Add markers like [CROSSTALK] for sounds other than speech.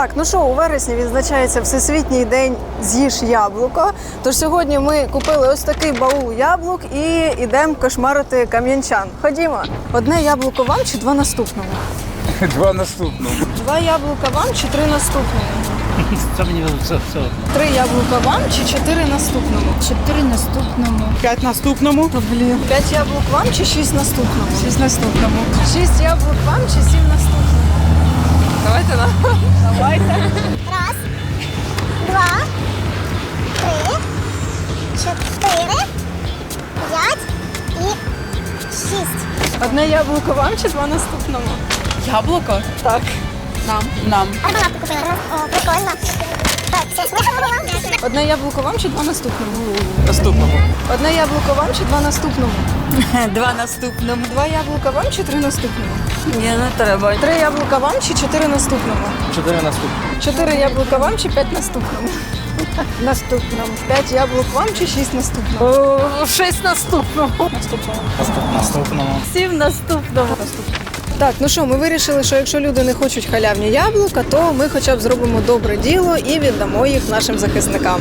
Так, ну що, у вересні відзначається Всесвітній день з'їж яблуко. Тож сьогодні ми купили ось такий баул яблук і йдемо кошмарити кам'янчан. Ходімо. Одне яблуко вам чи два наступному? [LAUGHS] Два наступного. Два яблука вам чи три наступному? [LAUGHS] Це мені все, все одно. Три яблука вам чи чотири наступному? Чотири наступному. П'ять наступному. Та блін. П'ять яблук вам чи шість наступному? Шість наступному. Шість яблук вам чи сім наступному? Чотири, п'ять і шість. Одне яблуко вам чи два наступному? Яблуко? Так. Нам. Нам. Арбалат купила. О, прикольно. Так, це смішно було. Одне яблуко вам чи два наступному? Наступному. Одне яблуко вам чи два наступному? [LAUGHS] Два наступному. Два яблука вам чи три наступному? Ні, не треба. Три яблука вам чи чотири наступному? Чотири наступного. Чотири яблука вам чи п'ять наступному? [LAUGHS] Наступному. П'ять яблук вам чи шість наступному? Шість наступному. Наступному. Сім наступному. Так, ну що, ми вирішили, що якщо люди не хочуть халявні яблука, то ми хоча б зробимо добре діло і віддамо їх нашим захисникам.